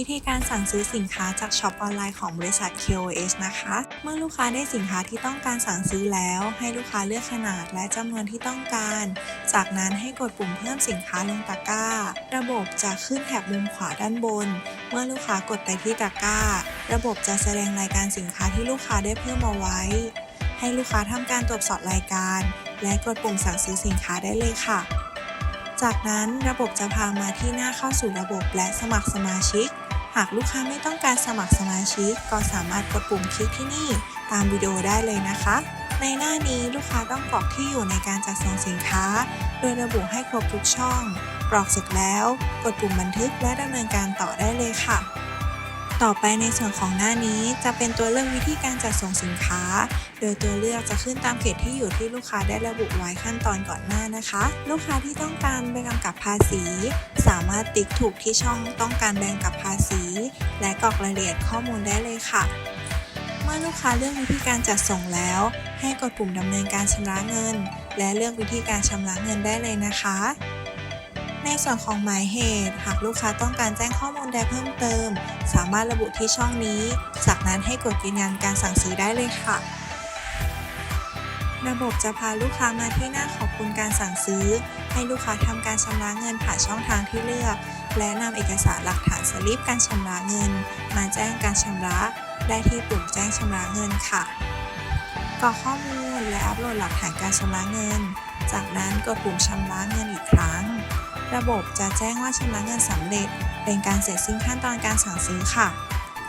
วิธีการสั่งซื้อสินค้าจากช็อปออนไลน์ของบริษัท KOS นะคะ เมื่อลูกค้าได้สินค้าที่ต้องการสั่งซื้อแล้ว ให้ลูกค้าเลือกขนาดและจำนวนที่ต้องการ จากนั้นให้กดปุ่มเพิ่มสินค้าลงตะกร้า ระบบจะขึ้นแถบมุมขวาด้านบน เมื่อลูกค้ากดไปที่ตะกร้า ระบบจะแสดงรายการสินค้าที่ลูกค้าได้เพิ่มเอาไว้ ให้ลูกค้าทำการตรวจสอบรายการ และกดปุ่มสั่งซื้อสินค้าได้เลยค่ะ จากนั้นระบบจะพามาที่หน้าเข้าสู่ระบบและสมัครสมาชิก หากลูกค้าไม่ต้องการสมัครสมาชิก ก็สามารถกดปุ่มคลิกที่นี่ ตามวิดีโอได้เลยนะคะ ในหน้านี้ลูกค้าต้องกรอกที่อยู่ในการจัดส่งสินค้า โดยระบุให้ครบทุกช่อง กรอกเสร็จแล้ว กดปุ่มบันทึกและดำเนินการต่อได้เลยค่ะ ต่อไปในส่วนของหน้านี้จะเป็นตัวเลือกวิธีการจัดส่งสินค้า โดยตัวเลือกจะขึ้นตามเขตที่อยู่ที่ลูกค้าได้ระบุไว้ขั้นตอนก่อนหน้านะคะ ลูกค้าที่ต้องการใบกำกับภาษี สามารถติ๊กถูกที่ช่องต้องการใบกำกับภาษี และกรอกรายละเอียดข้อมูลได้เลยค่ะ เมื่อลูกค้าเลือกวิธีการจัดส่งแล้ว ให้กดปุ่มดำเนินการชำระเงิน และเลือกวิธีการชำระเงินได้เลยนะคะ ในส่วนของหมายเหตุ หากลูกค้าต้องการแจ้งข้อมูลใดเพิ่มเติม สามารถระบุที่ช่องนี้ จากนั้นให้กดยืนยันการสั่งซื้อได้เลยค่ะ ระบบจะพาลูกค้ามาที่หน้าขอบคุณการสั่งซื้อ ให้ลูกค้าทำการชำระเงินผ่านช่องทางที่เลือก และนำเอกสารหลักฐานสลิปการชำระเงิน มาแจ้งการชำระ ได้ที่ปุ่มแจ้งชำระเงินค่ะกรอกข้อมูลและอัปโหลดหลักฐานการชำระเงิน จากนั้นกดปุ่มชำระเงินอีกครั้ง ระบบจะแจ้งว่าชำระเงินสำเร็จ เป็นการเสร็จสิ้นขั้นตอนการสั่งซื้อค่ะ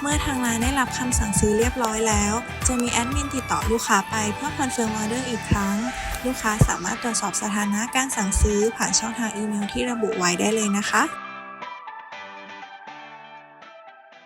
เมื่อทางร้านได้รับคำสั่งซื้อเรียบร้อยแล้ว จะมีแอดมินติดต่อลูกค้าไปเพื่อคอนเฟิร์มออเดอร์อีกครั้ง ลูกค้าสามารถตรวจสอบสถานะการสั่งซื้อผ่านช่องทางอีเมลที่ระบุไว้ได้เลยนะคะ